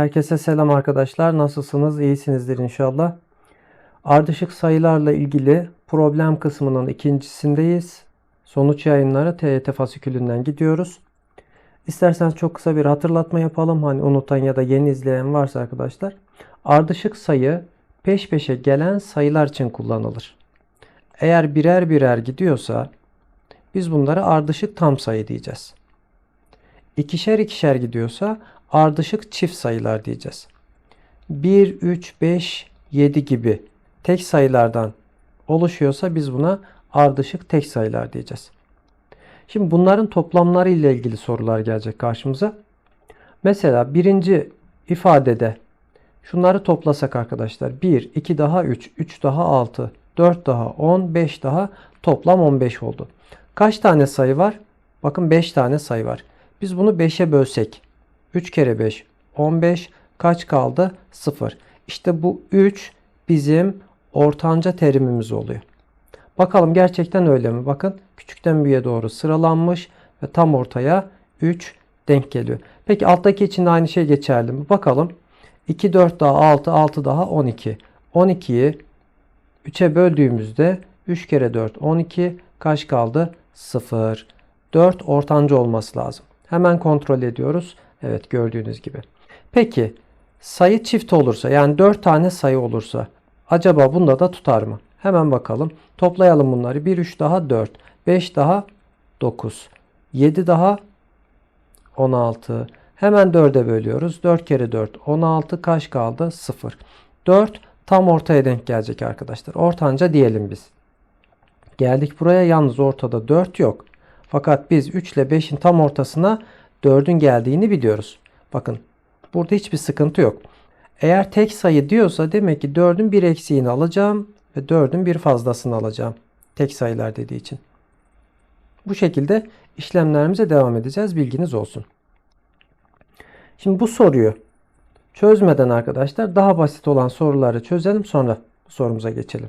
Herkese selam arkadaşlar. Nasılsınız? İyisinizdir inşallah. Ardışık sayılarla ilgili problem kısmının ikincisindeyiz. Sonuç yayınları TYT fasikülünden gidiyoruz. İsterseniz çok kısa bir hatırlatma yapalım. Hani unutan ya da yeni izleyen varsa arkadaşlar. Ardışık sayı peş peşe gelen sayılar için kullanılır. Eğer birer birer gidiyorsa biz bunlara ardışık tam sayı diyeceğiz. İkişer ikişer gidiyorsa ardışık çift sayılar diyeceğiz. 1, 3, 5, 7 gibi tek sayılardan oluşuyorsa biz buna ardışık tek sayılar diyeceğiz. Şimdi bunların toplamları ile ilgili sorular gelecek karşımıza. Mesela birinci ifadede şunları toplasak arkadaşlar 1, 2 daha 3, 3 daha 6, 4 daha 10, 5 daha toplam 15 oldu. Kaç tane sayı var? Bakın 5 tane sayı var. Biz bunu 5'e bölsek 3 kere 5 15 kaç kaldı? 0. İşte bu 3 bizim ortanca terimimiz oluyor. Bakalım gerçekten öyle mi? Bakın küçükten büyüğe doğru sıralanmış ve tam ortaya 3 denk geliyor. Peki alttaki için de aynı şey geçerli mi? Bakalım. 2, 4 daha 6, 6 daha 12. 12'yi 3'e böldüğümüzde 3 kere 4 12 kaç kaldı? 0. 4 ortanca olması lazım. Hemen kontrol ediyoruz. Evet gördüğünüz gibi. Peki sayı çift olursa yani 4 tane sayı olursa acaba bunda da tutar mı? Hemen bakalım. Toplayalım bunları. 1 3 daha 4. 5 daha 9. 7 daha 16. Hemen 4'e bölüyoruz. 4 kere 4 16 kaç kaldı? 0. 4 tam ortaya denk gelecek arkadaşlar. Ortanca diyelim biz. Geldik buraya yalnız ortada 4 yok. Fakat biz 3 ile 5'in tam ortasına 4'ün geldiğini biliyoruz. Bakın burada hiçbir sıkıntı yok. Eğer tek sayı diyorsa demek ki 4'ün bir eksiğini alacağım ve 4'ün bir fazlasını alacağım. Tek sayılar dediği için. Bu şekilde işlemlerimize devam edeceğiz. Bilginiz olsun. Şimdi bu soruyu çözmeden arkadaşlar daha basit olan soruları çözelim sonra sorumuza geçelim.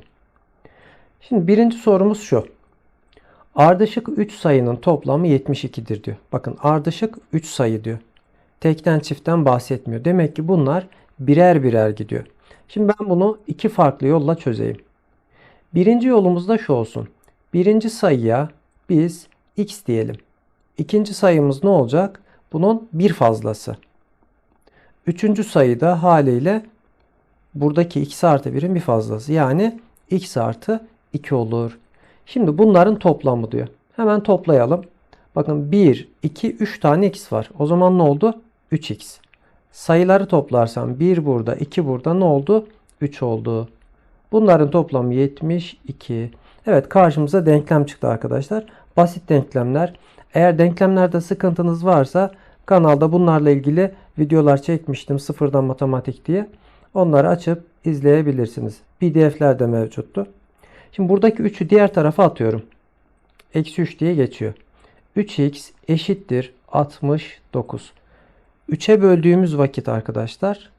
Şimdi birinci sorumuz şu. Ardışık 3 sayının toplamı 72'dir diyor. Bakın ardışık 3 sayı diyor. Tekten çiftten bahsetmiyor. Demek ki bunlar birer birer gidiyor. Şimdi ben bunu iki farklı yolla çözeyim. Birinci yolumuz da şu olsun. Birinci sayıya biz x diyelim. İkinci sayımız ne olacak? Bunun bir fazlası. Üçüncü sayıda haliyle buradaki x artı 1'in bir fazlası. Yani x artı 2 olur. Şimdi bunların toplamı diyor. Hemen toplayalım. Bakın 1, 2, 3 tane x var. O zaman ne oldu? 3x. Sayıları toplarsam 1 burada, 2 burada ne oldu? 3 oldu. Bunların toplamı 72. Evet karşımıza denklem çıktı arkadaşlar. Basit denklemler. Eğer denklemlerde sıkıntınız varsa kanalda bunlarla ilgili videolar çekmiştim sıfırdan matematik diye. Onları açıp izleyebilirsiniz. PDF'ler de mevcuttu. Şimdi buradaki 3'ü diğer tarafa atıyorum. Eksi 3 diye geçiyor. 3x eşittir 69. 3'e böldüğümüz vakit arkadaşlar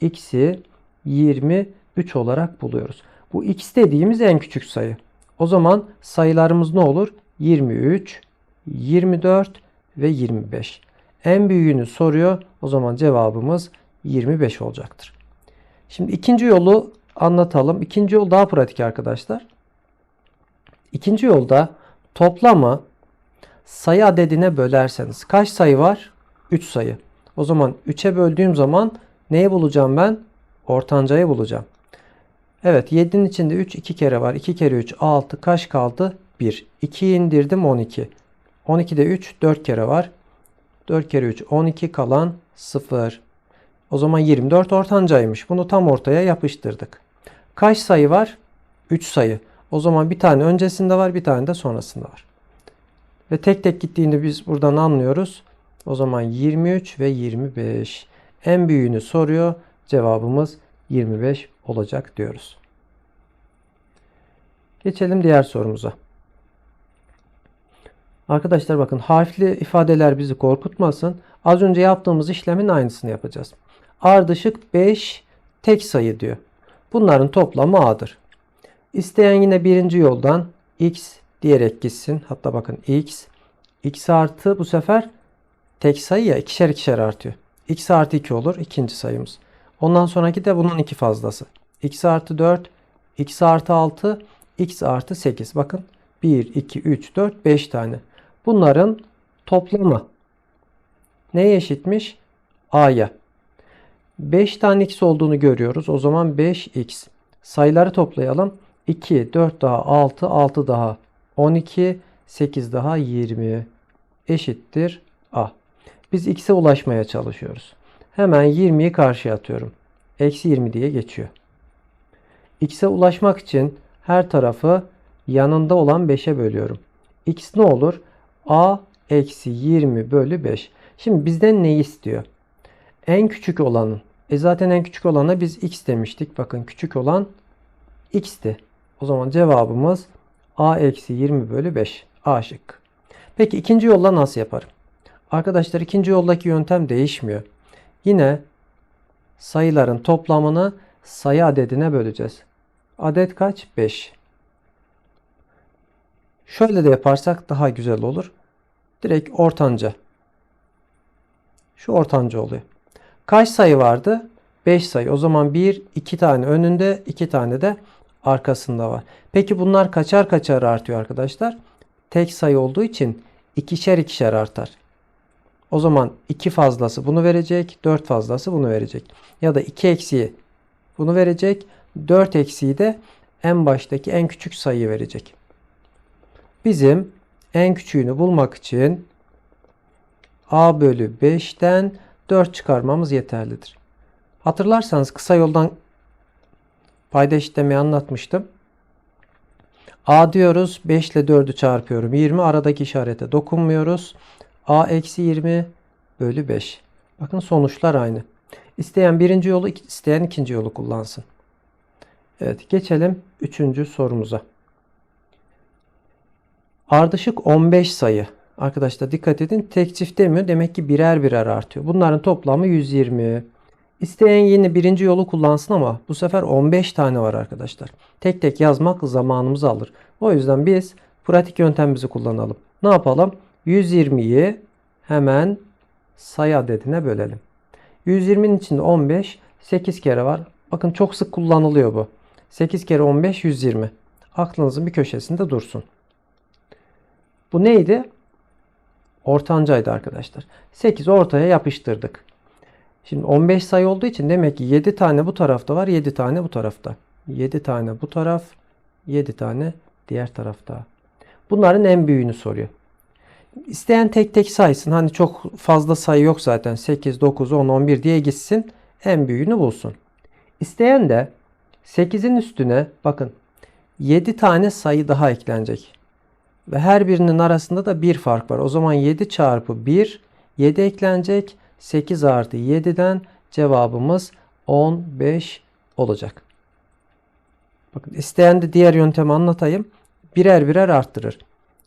x'i 23 olarak buluyoruz. Bu x dediğimiz en küçük sayı. O zaman sayılarımız ne olur? 23, 24 ve 25. En büyüğünü soruyor. O zaman cevabımız 25 olacaktır. Şimdi ikinci yolu anlatalım. İkinci yol daha pratik arkadaşlar. İkinci yolda toplamı sayı adedine bölerseniz kaç sayı var? 3 sayı. O zaman 3'e böldüğüm zaman neyi bulacağım ben? Ortancayı bulacağım. Evet 7'nin içinde 3 2 kere var. 2 kere 3 6 kaç kaldı? 1. 2'yi indirdim 12. 12'de 3 4 kere var. 4 kere 3 12 kalan 0. O zaman 24 ortancaymış. Bunu tam ortaya yapıştırdık. Kaç sayı var? 3 sayı. O zaman bir tane öncesinde var, bir tane de sonrasında var. Ve tek tek gittiğinde biz buradan anlıyoruz. O zaman 23 ve 25. En büyüğünü soruyor. Cevabımız 25 olacak diyoruz. Geçelim diğer sorumuza. Arkadaşlar bakın harfli ifadeler bizi korkutmasın. Az önce yaptığımız işlemin aynısını yapacağız. Ardışık 5 tek sayı diyor. Bunların toplamı A'dır. İsteyen yine birinci yoldan x diyerek gitsin. Hatta bakın x. x artı bu sefer tek sayı ya ikişer ikişer artıyor. x artı 2 olur ikinci sayımız. Ondan sonraki de bunun iki fazlası. x artı 4, x artı 6, x artı 8. Bakın 1, 2, 3, 4, 5 tane. Bunların toplamı neye eşitmiş? a'ya. 5 tane x olduğunu görüyoruz. O zaman 5x. Sayıları toplayalım. 2, 4 daha 6, 6 daha 12, 8 daha 20 eşittir a. Biz x'e ulaşmaya çalışıyoruz. Hemen 20'yi karşıya atıyorum. Eksi 20 diye geçiyor. x'e ulaşmak için her tarafı yanında olan 5'e bölüyorum. x ne olur? a eksi 20 bölü 5. Şimdi bizden neyi istiyor? En küçük olanın. E zaten en küçük olana biz x demiştik. Bakın küçük olan x'ti. O zaman cevabımız a eksi 20 bölü 5. A şık. Peki ikinci yolla nasıl yaparım? Arkadaşlar ikinci yoldaki yöntem değişmiyor. Yine sayıların toplamını sayı adedine böleceğiz. Adet kaç? 5. Şöyle de yaparsak daha güzel olur. Direkt ortanca. Şu ortanca oluyor. Kaç sayı vardı? 5 sayı. O zaman 1, 2 tane önünde, 2 tane de arkasında var. Peki bunlar kaçar kaçar artıyor arkadaşlar? Tek sayı olduğu için ikişer ikişer artar. O zaman 2 fazlası bunu verecek, 4 fazlası bunu verecek. Ya da 2 eksiği bunu verecek, 4 eksiği de en baştaki en küçük sayıyı verecek. Bizim en küçüğünü bulmak için a bölü 5'ten 4 çıkarmamız yeterlidir. Hatırlarsanız kısa yoldan payda eşitlemeyi anlatmıştım. A diyoruz. 5 ile 4'ü çarpıyorum. 20. Aradaki işarete dokunmuyoruz. A eksi 20 bölü 5. Bakın sonuçlar aynı. İsteyen birinci yolu, isteyen ikinci yolu kullansın. Evet geçelim üçüncü sorumuza. Ardışık 15 sayı. Arkadaşlar dikkat edin tek çift demiyor. Demek ki birer birer artıyor. Bunların toplamı 120. İsteyen yine birinci yolu kullansın ama bu sefer 15 tane var arkadaşlar. Tek tek yazmak zamanımızı alır. O yüzden biz pratik yöntemimizi kullanalım. Ne yapalım? 120'yi hemen sayı adedine bölelim. 120'nin içinde 15 8 kere var. Bakın çok sık kullanılıyor bu. 8 kere 15 120. Aklınızın bir köşesinde dursun. Bu neydi? Ortancaydı arkadaşlar. 8 ortaya yapıştırdık. Şimdi 15 sayı olduğu için demek ki 7 tane bu tarafta var, 7 tane bu tarafta. 7 tane bu taraf, 7 tane diğer tarafta. Bunların en büyüğünü soruyor. İsteyen tek tek saysın. Hani çok fazla sayı yok zaten. 8, 9, 10, 11 diye gitsin. En büyüğünü bulsun. İsteyen de 8'in üstüne bakın 7 tane sayı daha eklenecek. Ve her birinin arasında da bir fark var. O zaman 7 çarpı 1 7 eklenecek. 8 artı 7'den cevabımız 15 olacak. Bakın isteyen de diğer yöntemi anlatayım. Birer birer arttırır.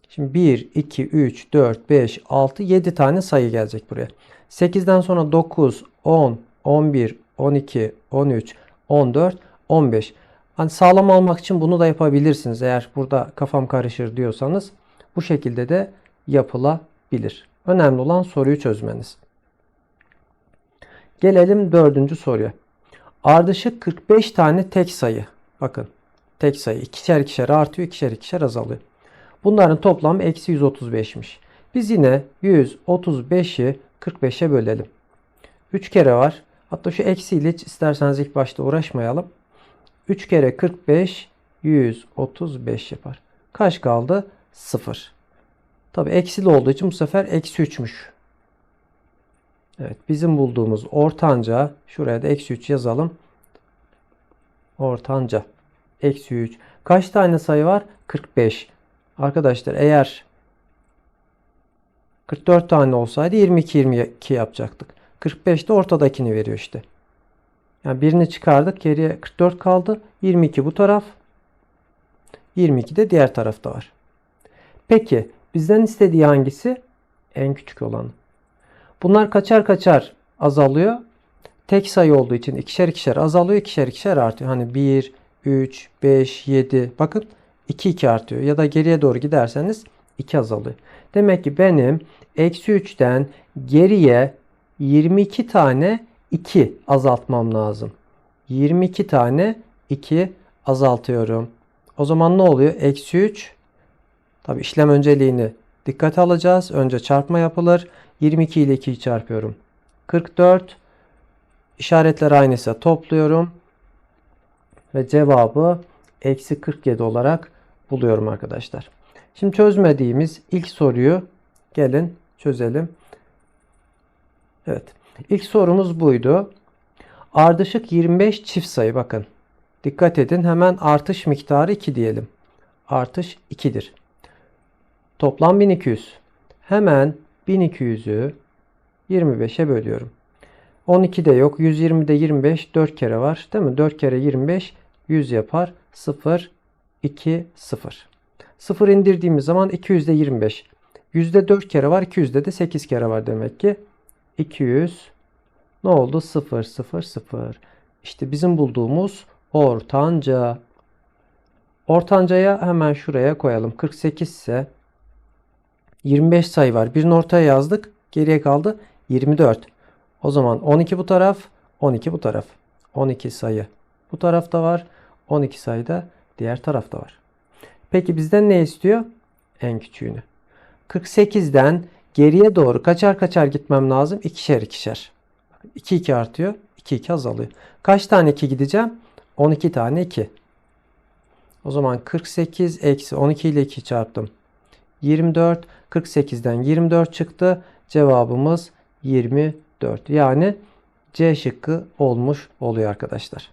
Şimdi 1, 2, 3, 4, 5, 6, 7 tane sayı gelecek buraya. 8'den sonra 9, 10, 11, 12, 13, 14, 15. Hani sağlam almak için bunu da yapabilirsiniz. Eğer burada kafam karışır diyorsanız bu şekilde de yapılabilir. Önemli olan soruyu çözmeniz. Gelelim dördüncü soruya. Ardışık 45 tane tek sayı. Bakın tek sayı ikişer ikişer artıyor ikişer ikişer azalıyor. Bunların toplamı eksi 135'miş. Biz yine 135'i 45'e bölelim. 3 kere var. Hatta şu eksiyle hiç isterseniz ilk başta uğraşmayalım. 3 kere 45 135 yapar. Kaç kaldı? 0. Tabi eksili olduğu için bu sefer eksi 3'müş. Evet bizim bulduğumuz ortanca şuraya da eksi 3 yazalım. Ortanca. Eksi 3. Kaç tane sayı var? 45. Arkadaşlar eğer 44 tane olsaydı 22 22 yapacaktık. 45 de ortadakini veriyor işte. Yani birini çıkardık. Geriye 44 kaldı. 22 bu taraf. 22 de diğer tarafta var. Peki bizden istediği hangisi? En küçük olan. Bunlar kaçar kaçar azalıyor. Tek sayı olduğu için ikişer ikişer azalıyor. ikişer ikişer artıyor. Hani 1, 3, 5, 7. Bakın 2 2 artıyor. Ya da geriye doğru giderseniz 2 azalıyor. Demek ki benim eksi 3'ten geriye 22 tane 2 azaltmam lazım. 22 tane 2 azaltıyorum. O zaman ne oluyor? Eksi 3. Tabi işlem önceliğini dikkate alacağız. Önce çarpma yapılır. 22 ile 2'yi çarpıyorum. 44. İşaretler aynıysa topluyorum. Ve cevabı eksi 47 olarak buluyorum arkadaşlar. Şimdi çözmediğimiz ilk soruyu gelin çözelim. Evet. İlk sorumuz buydu. Ardışık 25 çift sayı bakın. Dikkat edin hemen artış miktarı 2 diyelim. Artış 2'dir. Toplam 1200. Hemen 1200'ü 25'e bölüyorum. 12 de yok. 120'de 25 4 kere var. Değil mi? 4 kere 25 100 yapar. 0 2 0. 0 indirdiğimiz zaman 200'de 25. Yüzde 4 kere var. 200'de de 8 kere var demek ki. 200 ne oldu? 0 0 0. İşte bizim bulduğumuz ortanca. Ortancaya hemen şuraya koyalım. 48 ise 25 sayı var. Birini ortaya yazdık. Geriye kaldı 24. O zaman 12 bu taraf, 12 bu taraf. 12 sayı bu tarafta var. 12 sayı da diğer tarafta var. Peki bizden ne istiyor? En küçüğünü. 48'den geriye doğru kaçar kaçar gitmem lazım? İkişer ikişer. 2 2 artıyor. 2 2 azalıyor. Kaç tane 2 gideceğim? 12 tane 2. O zaman 48 eksi 12 ile 2 çarptım. 24. 48'den 24 çıktı. Cevabımız 24. Yani C şıkkı olmuş oluyor arkadaşlar.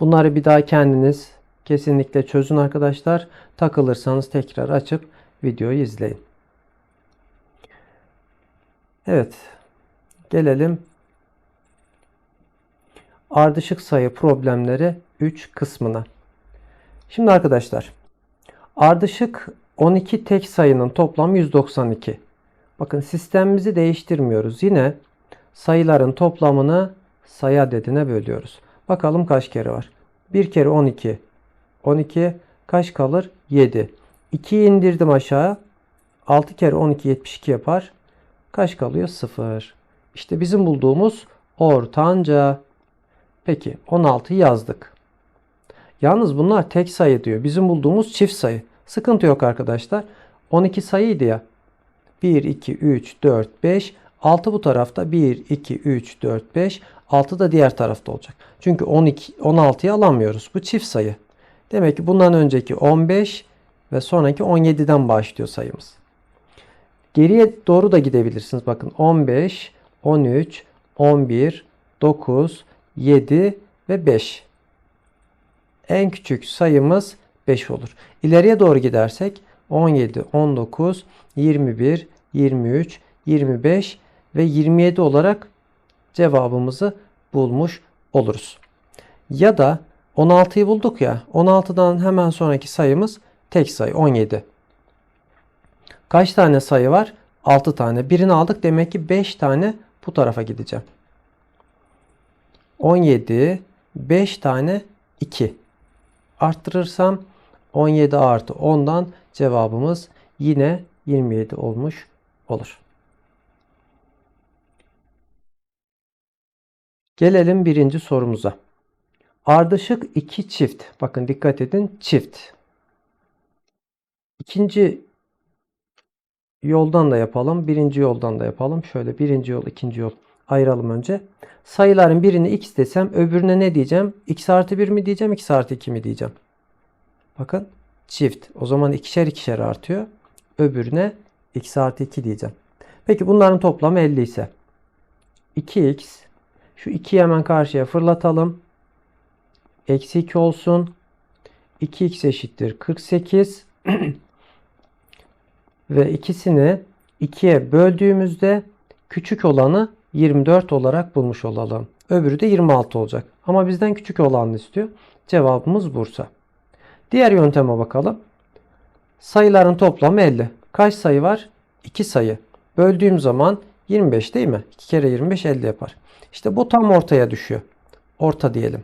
Bunları bir daha kendiniz kesinlikle çözün arkadaşlar. Takılırsanız tekrar açıp videoyu izleyin. Evet. Gelelim ardışık sayı problemleri 3 kısmına. Şimdi arkadaşlar ardışık 12 tek sayının toplamı 192. Bakın sistemimizi değiştirmiyoruz. Yine sayıların toplamını sayı adedine bölüyoruz. Bakalım kaç kere var. 1 kere 12. 12 kaç kalır? 7. 2'yi indirdim aşağı. 6 kere 12 72 yapar. Kaç kalıyor? 0. İşte bizim bulduğumuz ortanca. Peki 16'yı yazdık. Yalnız bunlar tek sayı diyor. Bizim bulduğumuz çift sayı. Sıkıntı yok arkadaşlar. 12 sayıydı ya. 1, 2, 3, 4, 5. 6 bu tarafta. 1, 2, 3, 4, 5. 6 da diğer tarafta olacak. Çünkü 12, 16'yı alamıyoruz. Bu çift sayı. Demek ki bundan önceki 15 ve sonraki 17'den başlıyor sayımız. Geriye doğru da gidebilirsiniz. Bakın 15, 13, 11, 9, 7 ve 5. En küçük sayımız 5 olur. İleriye doğru gidersek 17, 19, 21, 23, 25 ve 27 olarak cevabımızı bulmuş oluruz. Ya da 16'yı bulduk ya 16'dan hemen sonraki sayımız tek sayı 17. Kaç tane sayı var? 6 tane. Birini aldık demek ki 5 tane bu tarafa gideceğim. 17 5 tane 2. Arttırırsam 17 artı 10'dan cevabımız yine 27 olmuş olur. Gelelim birinci sorumuza. Ardışık iki çift. Bakın dikkat edin çift. İkinci yoldan da yapalım. Birinci yoldan da yapalım. Şöyle birinci yol, ikinci yol ayıralım önce. Sayıların birini x desem öbürüne ne diyeceğim? x artı 1 mi diyeceğim? x artı 2 mi diyeceğim? Bakın çift. O zaman ikişer ikişer artıyor. Öbürüne x artı 2 diyeceğim. Peki bunların toplamı 50 ise 2x şu 2'yi hemen karşıya fırlatalım. Eksi 2 olsun. 2x eşittir 48. Ve ikisini 2'ye böldüğümüzde küçük olanı 24 olarak bulmuş olalım. Öbürü de 26 olacak. Ama bizden küçük olanı istiyor. Cevabımız Bursa. Diğer yönteme bakalım. Sayıların toplamı 50. Kaç sayı var? 2 sayı. Böldüğüm zaman 25 değil mi? 2 kere 25 50 yapar. İşte bu tam ortaya düşüyor. Orta diyelim.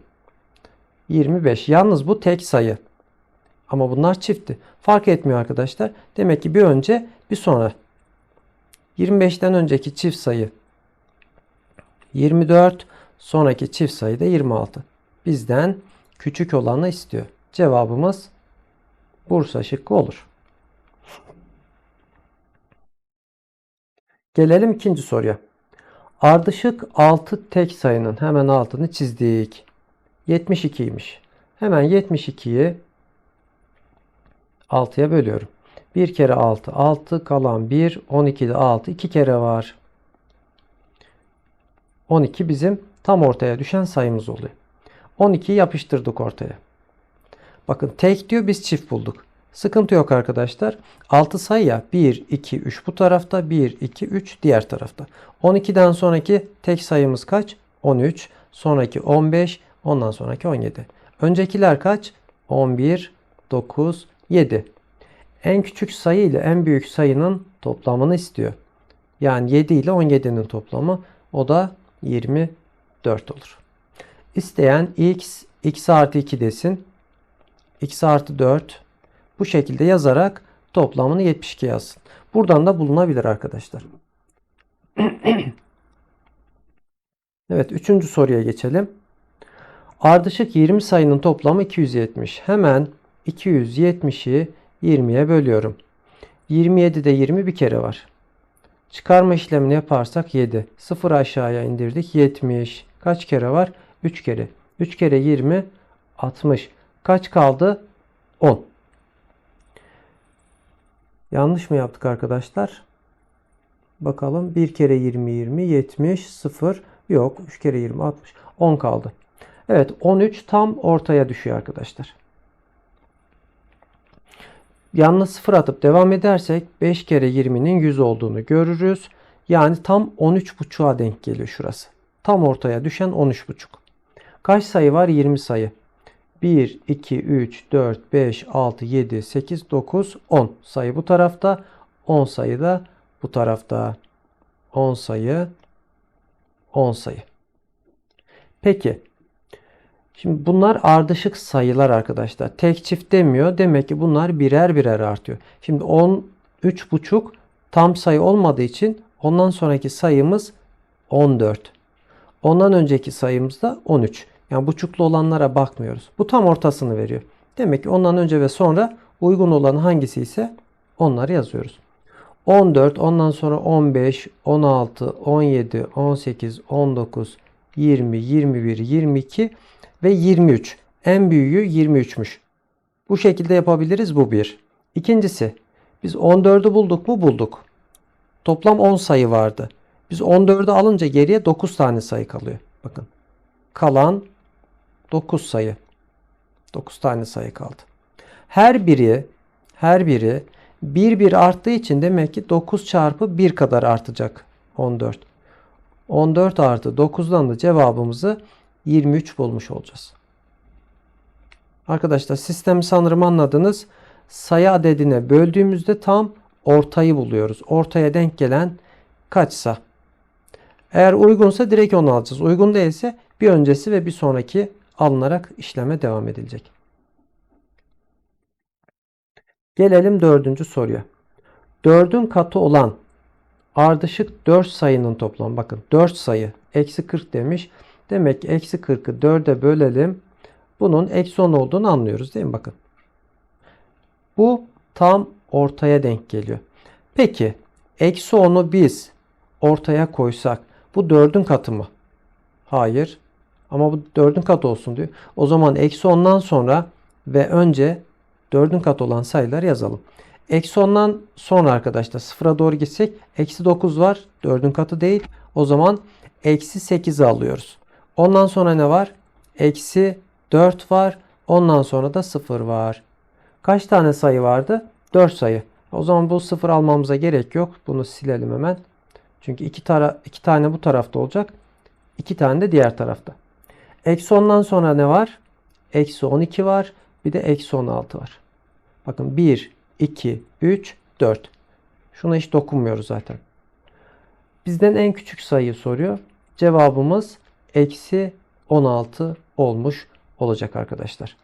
25. Yalnız bu tek sayı. Ama bunlar çiftti. Fark etmiyor arkadaşlar. Demek ki bir önce bir sonra. 25'ten önceki çift sayı 24. Sonraki çift sayı da 26. Bizden küçük olanı istiyor. Cevabımız Bursa şıkkı olur. Gelelim ikinci soruya. Ardışık 6 tek sayının hemen altını çizdik. 72'ymiş. Hemen 72'yi 6'ya bölüyorum. 1 kere 6 6 kalan 1 12'de 6 2 kere var. 12 bizim tam ortaya düşen sayımız oluyor. 12'yi yapıştırdık ortaya. Bakın tek diyor biz çift bulduk. Sıkıntı yok arkadaşlar. 6 sayı ya 1, 2, 3 bu tarafta 1, 2, 3 diğer tarafta. 12'den sonraki tek sayımız kaç? 13. Sonraki 15. Ondan sonraki 17. Öncekiler kaç? 11, 9, 7. En küçük sayı ile en büyük sayının toplamını istiyor. Yani 7 ile 17'nin toplamı o da 24 olur. İsteyen x, x artı 2 desin. x artı 4 bu şekilde yazarak toplamını 72 yazsın. Buradan da bulunabilir arkadaşlar. evet üçüncü soruya geçelim. Ardışık 20 sayının toplamı 270. Hemen 270'i 20'ye bölüyorum. 27'de 20 bir kere var. Çıkarma işlemini yaparsak 7. 0 aşağıya indirdik. 70. Kaç kere var? 3 kere. 3 kere 20 60. Kaç kaldı? 10. Yanlış mı yaptık arkadaşlar? Bakalım 1 kere 20 20 70 0 yok 3 kere 20 60 10 kaldı. Evet 13 tam ortaya düşüyor arkadaşlar. Yalnız 0 atıp devam edersek 5 kere 20'nin 100 olduğunu görürüz. Yani tam 13.5'a denk geliyor şurası. Tam ortaya düşen 13.5. Kaç sayı var? 20 sayı. 1, 2, 3, 4, 5, 6, 7, 8, 9, 10 sayı bu tarafta. 10 sayı da bu tarafta. 10 sayı, 10 sayı. Peki. Şimdi bunlar ardışık sayılar arkadaşlar. Tek çift demiyor. Demek ki bunlar birer birer artıyor. Şimdi 13,5 tam sayı olmadığı için ondan sonraki sayımız 14. Ondan önceki sayımız da 13. Yani buçuklu olanlara bakmıyoruz. Bu tam ortasını veriyor. Demek ki ondan önce ve sonra uygun olan hangisi ise onları yazıyoruz. 14, ondan sonra 15, 16, 17, 18, 19, 20, 21, 22 ve 23. En büyüğü 23'müş. Bu şekilde yapabiliriz. Bu bir. İkincisi biz 14'ü bulduk mu? Bulduk. Toplam 10 sayı vardı. Biz 14'ü alınca geriye 9 tane sayı kalıyor. Bakın. Kalan 9 sayı. 9 tane sayı kaldı. Her biri her biri 1 1 arttığı için demek ki 9 çarpı 1 kadar artacak 14. 14 artı 9'dan da cevabımızı 23 bulmuş olacağız. Arkadaşlar sistemi sanırım anladınız. Sayı adedine böldüğümüzde tam ortayı buluyoruz. Ortaya denk gelen kaçsa. Eğer uygunsa direkt onu alacağız. Uygun değilse bir öncesi ve bir sonraki alınarak işleme devam edilecek. Gelelim dördüncü soruya. Dördün katı olan ardışık 4 sayının toplamı. Bakın 4 sayı. Eksi 40 demiş. Demek ki eksi 40'ı 4'e bölelim. Bunun eksi 10 olduğunu anlıyoruz değil mi? Bakın. Bu tam ortaya denk geliyor. Peki eksi 10'u biz ortaya koysak bu 4'ün katı mı? Hayır. Ama bu 4'ün katı olsun diyor. O zaman eksi 10'dan sonra ve önce 4'ün katı olan sayılar yazalım. Eksi 10'dan sonra arkadaşlar sıfıra doğru gitsek eksi 9 var. 4'ün katı değil. O zaman eksi 8'i alıyoruz. Ondan sonra ne var? Eksi 4 var. Ondan sonra da 0 var. Kaç tane sayı vardı? 4 sayı. O zaman bu 0 almamıza gerek yok. Bunu silelim hemen. Çünkü iki, tara iki tane bu tarafta olacak. 2 tane de diğer tarafta. Eksi 10'dan sonra ne var? Eksi 12 var. Bir de eksi 16 var. Bakın 1, 2, 3, 4. Şuna hiç dokunmuyoruz zaten. Bizden en küçük sayıyı soruyor. Cevabımız eksi 16 olmuş olacak arkadaşlar.